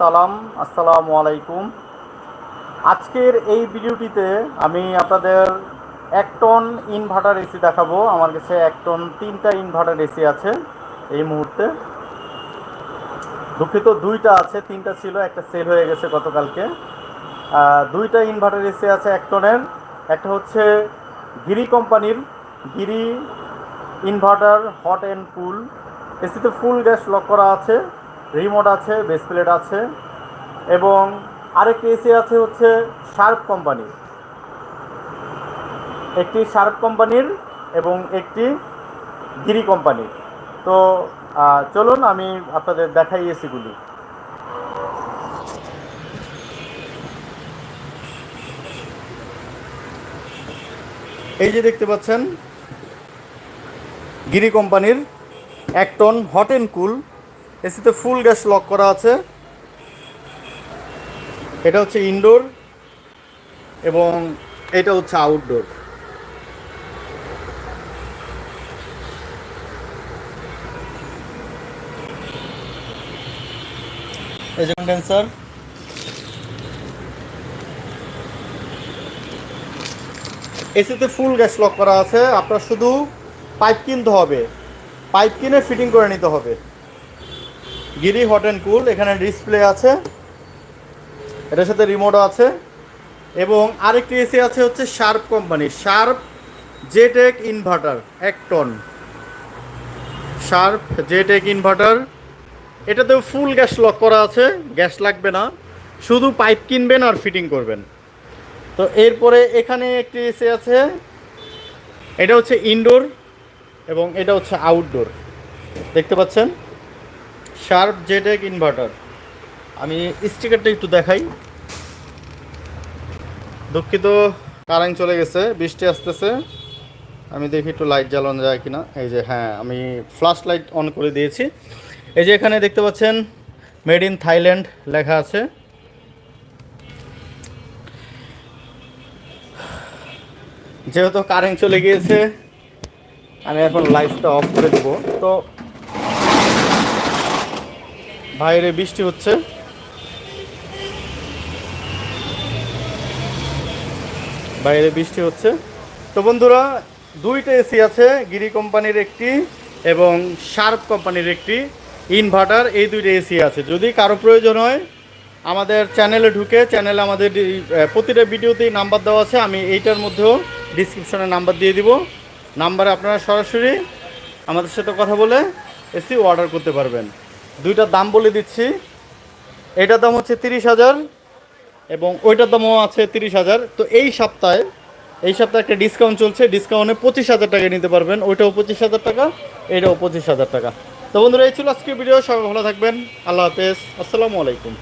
সালাম, আসসালামু আলাইকুম। আজকের এই ভিডিওটিতে আমি আপনাদের এক টন ইনভার্টার এসি দেখাবো। আমার কাছে এক টন তিনটা ইনভার্টার এসি আছে এই মুহূর্তে। দুঃখিত, দুইটা আছে, তিনটা ছিল, একটা সেল হয়ে গেছে গতকালকে। দুইটা ইনভার্টার এসি আছে এক টনের। একটা হচ্ছে গিরি কোম্পানির Giri inverter hot and cool এসিতে ফুল গ্যাস লক করা আছে। রিমোট আছে, বেস প্লেট আছে এবং আরেকটি এসি আছে হচ্ছে শার্প কোম্পানি। একটি শার্প কোম্পানির এবং একটি গিরি কোম্পানির। তো চলুন আমি আপনাদের দেখাই এসিগুলি এই যে দেখতে পাচ্ছেন, গিরি কোম্পানির এক টন হট অ্যান্ড কুল এসিতে ফুল গ্যাস লক করা আছে। এটা হচ্ছে ইনডোর এবং এটা হচ্ছে আউটডোর। যে কন্ডেন্সার। এসিতে ফুল গ্যাস লক করা আছে। আপনার শুধু পাইপ কিনতে হবে। পাইপ কিনে ফিটিং করে নিতে হবে। গিরি হট অ্যান্ড কুল, এখানে ডিসপ্লে আছে। এটার সাথে রিমোটও আছে। এবং আরেকটি এসি আছে হচ্ছে Sharp company Sharp J-Tech inverter এক টন শার্প জেটেক ইনভার্টার এটাতেও ফুল গ্যাস লক করা আছে। গ্যাস লাগবে না। শুধু পাইপ কিনবেন আর ফিটিং করবেন। তো এরপরে এখানে একটি এসি আছে। এটা হচ্ছে ইনডোর এবং এটা হচ্ছে আউটডোর দেখতে পাচ্ছেন? শার্প জেটেক ইনভার্টার আমি স্টিকারটা একটু দেখাই। দুঃখিত কারেন্ট চলে গেছে, বৃষ্টি আসতেছে। আমি দেখি একটু লাইট জ্বালানো যায় কিনা। এই যে হ্যাঁ আমি ফ্ল্যাশ লাইট অন করে দিয়েছি। এই যে এখানে দেখতে পাচ্ছেন মেড ইন থাইল্যান্ড লেখা আছে। যেহেতু কারেন্ট চলে গিয়েছে, আমি এখন লাইটটা অফ করে দেবো। তো বাইরে বৃষ্টি হচ্ছে। বাইরে বৃষ্টি হচ্ছে। তো বন্ধুরা, দুইটা এসি আছে, গিরি কোম্পানির একটি এবং শার্প কোম্পানির একটি ইনভার্টার। এই দুইটা এসি আছে। যদি কারও প্রয়োজন হয়, আমাদের চ্যানেলে ঢুকে, চ্যানেলে আমাদের প্রতিটা ভিডিওতেই নাম্বার দেওয়া আছে। আমি এইটার মধ্যেও ডিসক্রিপশনে নাম্বার দিয়ে দিব। নাম্বারে আপনারা সরাসরি আমাদের সাথে কথা বলে এসি অর্ডার করতে পারবেন। দুইটার দাম বলে দিচ্ছি। এটার দাম হচ্ছে তিরিশ হাজার এবং ওইটার দামও আছে তিরিশ হাজার। তো এই সপ্তাহে এই সপ্তাহে একটা ডিসকাউন্ট চলছে ডিসকাউন্টে পঁচিশ হাজার টাকা নিতে পারবেন। ওইটাও পঁচিশ হাজার টাকা, এটাও পঁচিশ হাজার টাকা। তো বন্ধুরা, এই ছিল আজকের ভিডিও। সবাই ভালো থাকবেন। আল্লাহ হাফেজ। আসসালামু আলাইকুম।